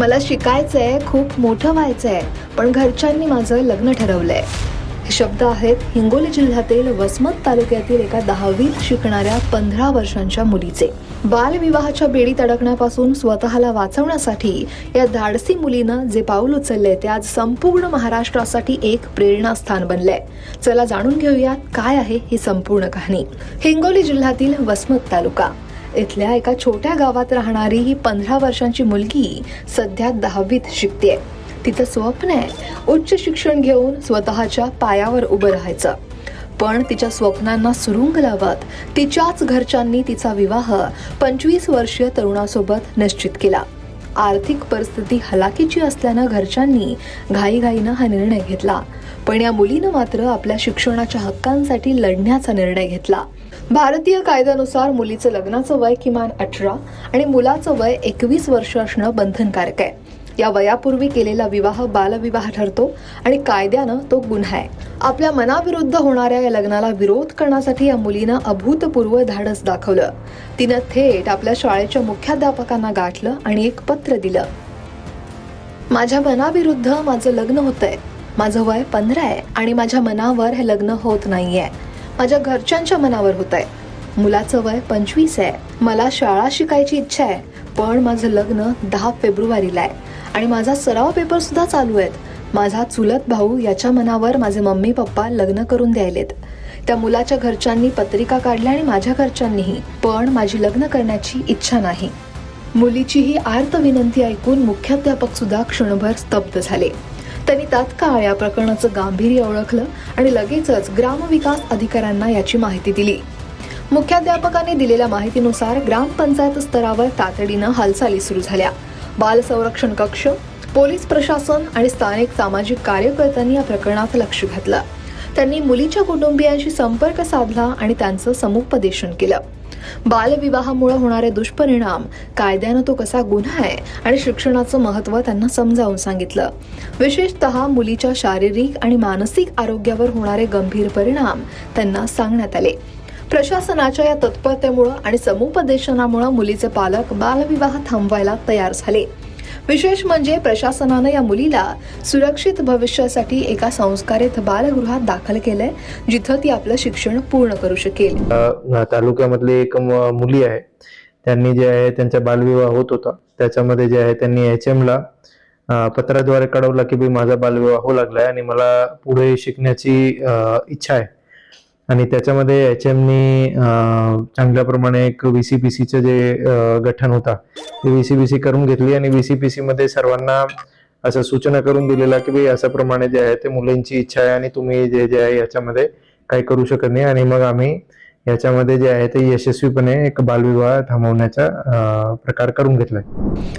मला शिकायचंय खूप मोठं व्हायचंय पण घरच्यांनी माझं लग्न ठरवलंय. हे शब्द आहेत हिंगोली जिल्ह्यातील वसमत तालुक्यातील एका दहावीत शिकणाऱ्या पंधरा वर्षांच्या मुलीचे. बालविवाहाच्या बेडीत अडकण्यापासून स्वतःला वाचवण्यासाठी या धाडसी मुलीनं जे पाऊल उचललंय ते आज संपूर्ण महाराष्ट्रासाठी एक प्रेरणास्थान बनलंय. चला जाणून घेऊयात काय आहे ही संपूर्ण कहाणी. हिंगोली जिल्ह्यातील वसमत तालुका. इथल्या एका छोट्या गावात राहणारी ही पंधरा वर्षांची मुलगी सध्या दहावीत शिकते तिचं स्वप्न आहे उच्च शिक्षण घेऊन स्वतःच्या पायावर उभं राहायचं. पण तिच्या स्वप्नांना सुरुंग लावत तिच्याच घरच्यांनी तिचा विवाह पंचवीस वर्षीय तरुणासोबत निश्चित केला. आर्थिक परिस्थिती हलाखीची असल्यानं घरच्यांनी घाईघाईनं हा निर्णय घेतला. पण या मुलीनं मात्र आपल्या शिक्षणाच्या हक्कांसाठी लढण्याचा निर्णय घेतला. भारतीय कायद्यानुसार मुलीचं लग्नाचं वय किमान अठरा आणि मुलाचं वय एकवीस वर्ष असणं बंधनकारक आहे. या वयापूर्वी केलेला विवाह बालविवाह ठरतो आणि कायद्यानं तो गुन्हा आहे. आपल्या मनाविरुद्ध होणाऱ्या या लग्नाला विरोध करण्यासाठी या मुलीनं अभूतपूर्व धाडस दाखवलं. तिनं थेट आपल्या शाळेच्या मुख्याध्यापकांना गाठलं आणि एक पत्र दिलं. माझ्या मनाविरुद्ध माझं लग्न होतंय. माझं वय पंधरा आहे आणि माझ्या मनावर हे लग्न होत नाहीये. माझ्या घरच्यांच्या मनावर होत आहे मुलाचं वय पंचवीस आहे. मला शाळा शिकायची इच्छा आहे पण माझं लग्न दहा फेब्रुवारीला आहे. आणि माझा सराव पेपर सुद्धा चालू आहेत. माझा चुलत भाऊ याच्या मनावर माझे मम्मी पप्पा लग्न करून द्यायलेत. त्या मुलाच्या घरच्यांनी पत्रिका काढल्या आणि माझ्या घरच्यांनीही पण माझी लग्न करण्याची इच्छा नाही. मुलीची ही आर्त विनंती ऐकून मुख्याध्यापक सुद्धा क्षणभर स्तब्ध झाले. त्यांनी तात्काळ या प्रकरणाचं गांभीर्य ओळखलं आणि लगेचच ग्रामविकास अधिकाऱ्यांना याची माहिती दिली. मुख्याध्यापकाने दिलेल्या माहितीनुसार ग्रामपंचायत स्तरावर तातडीनं हालचाली सुरू झाल्या. बाल संरक्षण कक्ष पोलीस प्रशासन आणि स्थानिक सामाजिक कार्यकर्त्यांनी या प्रकरणात लक्ष घातलं. त्यांनी मुलीच्या कुटुंबियांशी संपर्क साधला आणि त्यांचं समुपदेशन केलं. बालविवाहामुळे होणारे दुष्परिणाम कायद्यानं तो कसा गुन्हा आहे आणि शिक्षणाचं महत्त्व त्यांना समजावून सांगितलं. विशेषतः मुलीच्या शारीरिक आणि मानसिक आरोग्यावर होणारे गंभीर परिणाम त्यांना सांगण्यात आले. प्रशासनाच्या या तत्परतेमुळं आणि समुपदेशनामुळं मुलीचे पालक बालविवाह थांबवायला तयार झाले. विशेष म्हणजे प्रशासनानं या मुलीला सुरक्षित भविष्यासाठी एका संस्कारित बालगृहात दाखल केलंय जिथं ती आपलं शिक्षण पूर्ण करू शकेल. तालुक्यामधली एक मुली आहे. त्यांनी जे आहे त्यांचा बालविवाह होत होता. त्याच्यामध्ये जे आहे त्यांनी एच ला पत्राद्वारे कळवलं की माझा बालविवाह होऊ लागलाय आणि मला पुढे शिकण्याची इच्छा आहे. आणि त्याच्यामध्ये एच एमनी चांगल्या प्रमाणे एक व्हीसीपीसीचं जे गठन होता ते व्हीसीपीसी करून घेतली आणि व्हीसीपीसी मध्ये सर्वांना असं सूचना करून दिलेला की भाई अशा प्रमाणे जे आहे ते मुलींची इच्छा आहे आणि तुम्ही जे जे आहे याच्यामध्ये काही करू शकत नाही. आणि मग आम्ही याच्यामध्ये जे आहे ते यशस्वीपणे एक बालविवाह थांबवण्याचा प्रकार करून घेतलाय.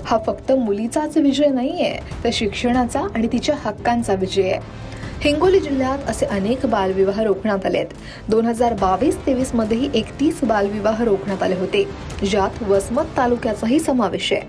हा फक्त मुलीचाच विजय नाहीये तर शिक्षणाचा आणि तिच्या हक्कांचा विजय आहे. हिंगोली जिल्ह्यात असे अनेक बालविवाह रोखण्यात आहेत दोन हजार बावीस तेवीस मध्येही एकतीस बालविवाह रोखण्यात आले होते. ज्यात वसमत तालुक्याचाही समावेश आहे.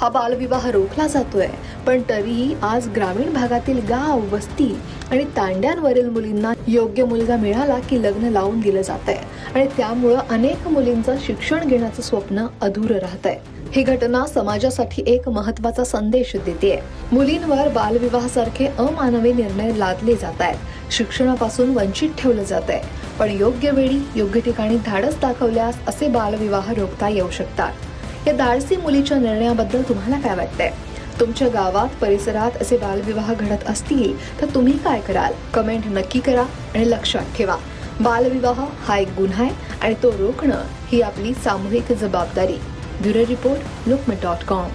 हा बालविवाह रोखला जातोय पण तरीही आज ग्रामीण भागातील गाव वस्ती आणि तांड्यांवरील मुलींना योग्य मुलगा मिळाला की लग्न लावून दिलं जात आहे आणि त्यामुळं अनेक मुलींचं शिक्षण घेण्याचं स्वप्न अधुरं राहत आहे ही घटना समाजासाठी एक महत्त्वाचा संदेश देते मुलींवर बालविवाहासारखे अमानवी निर्णय लादले जात आहेत शिक्षणापासून वंचित ठेवलं जात आहे पण योग्य वेळी योग्य ठिकाणी धाडस दाखवल्यास असे बालविवाह रोखता येऊ शकतात. या धाडसी मुलीच्या निर्णयाबद्दल तुम्हाला काय वाटतंय? तुमच्या गावात परिसरात असे बालविवाह घडत असतील तर तुम्ही काय कराल? कमेंट नक्की करा आणि लक्षात ठेवा. बालविवाह हा एक गुन्हा आहे आणि तो रोखणं ही आपली सामूहिक जबाबदारी. ब्युरो रिपोर्ट लुकमे डॉट कॉम।